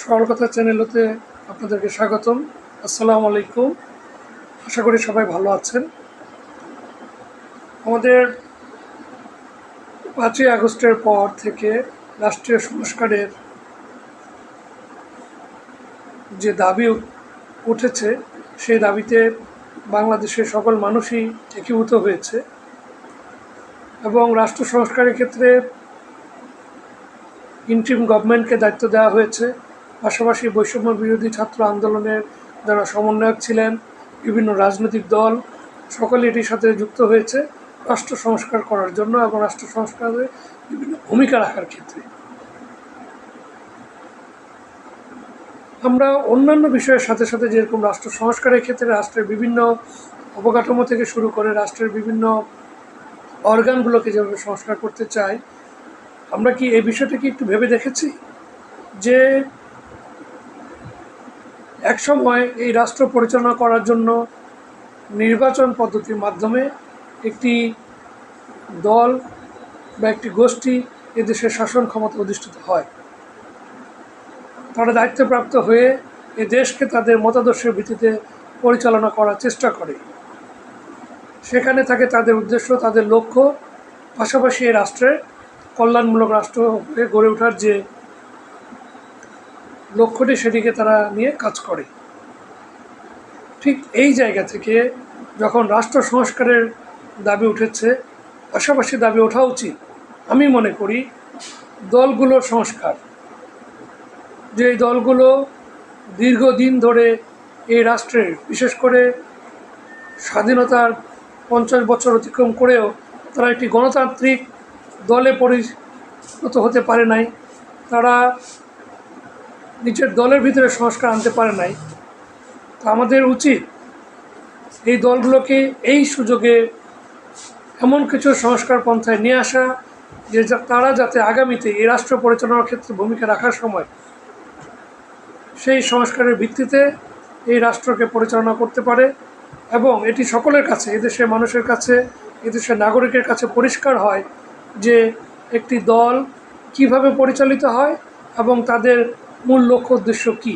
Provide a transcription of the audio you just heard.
সরল কথা চ্যানেল হতে আপনাদেরকে স্বাগতম। আসসালামু আলাইকুম। আশা করি সবাই ভালো আছেন। আমাদের পাঁচই আগস্টের পর থেকে রাষ্ট্রীয় সংস্কারের যে দাবি উঠেছে, সেই দাবিতে বাংলাদেশের সকল মানুষই একীভূত হয়েছে এবং রাষ্ট্র সংস্কারের ক্ষেত্রে ইন্ট্রিম গভর্নমেন্টকে দায়িত্ব দেওয়া হয়েছে। পাশাপাশি বৈষম্য বিরোধী ছাত্র আন্দোলনের যারা সমন্বয়ক ছিলেন, বিভিন্ন রাজনৈতিক দল, সকলে এটির সাথে যুক্ত হয়েছে রাষ্ট্র সংস্কার করার জন্য এবং রাষ্ট্র সংস্কারে বিভিন্ন ভূমিকা রাখার ক্ষেত্রে। আমরা অন্যান্য বিষয়ের সাথে সাথে যেরকম রাষ্ট্র সংস্কারের ক্ষেত্রে রাষ্ট্রের বিভিন্ন অবকাঠামো থেকে শুরু করে রাষ্ট্রের বিভিন্ন অর্গানগুলোকে যেভাবে সংস্কার করতে চাই আমরা কি এই বিষয়টা কি একটু ভেবে দেখেছি? যে একসময় এই রাষ্ট্র পরিচালনা করার জন্য নির্বাচন পদ্ধতির মাধ্যমে একটি দল বা একটি গোষ্ঠী এদেশের শাসন ক্ষমতা অধিষ্ঠিত হয়। তারা দায়িত্বপ্রাপ্ত হয়ে এ দেশকে তাদের মতাদর্শের ভিত্তিতে পরিচালনা করার চেষ্টা করে। সেখানে থাকে তাদের উদ্দেশ্য, তাদের লক্ষ্য, পাশাপাশি এই রাষ্ট্রের কল্যাণমূলক রাষ্ট্র গড়ে ওঠার যে লক্ষ্যটি সেটিকে তারা নিয়ে কাজ করে। ঠিক এই জায়গা থেকে যখন রাষ্ট্র সংস্কারের দাবি উঠেছে, পাশাপাশি দাবি ওঠা উচিত। আমি মনে করি দলগুলোর সংস্কার। যে দলগুলো দীর্ঘদিন ধরে এই রাষ্ট্রের, বিশেষ করে স্বাধীনতার পঞ্চাশ বছর অতিক্রম করেও তারা একটি গণতান্ত্রিক দলে পরিণত হতে পারে নাই। তারা নিজের দলের ভিতরে সংস্কার আনতে পারে নাই। তো আমাদের উচিত এই দলগুলোকে এই সুযোগে এমন কিছু সংস্কার পন্থায় নিয়ে আসা যে তারা যাতে আগামীতে এই রাষ্ট্র পরিচালনার ক্ষেত্রে ভূমিকা রাখার সময় সেই সংস্কারের ভিত্তিতে এই রাষ্ট্রকে পরিচালনা করতে পারে এবং এটি সকলের কাছে, এদেশের মানুষের কাছে, এদেশের নাগরিকের কাছে পরিষ্কার হয় যে একটি দল কীভাবে পরিচালিত হয় এবং তাদের মূল লক্ষ্য উদ্দেশ্য কী?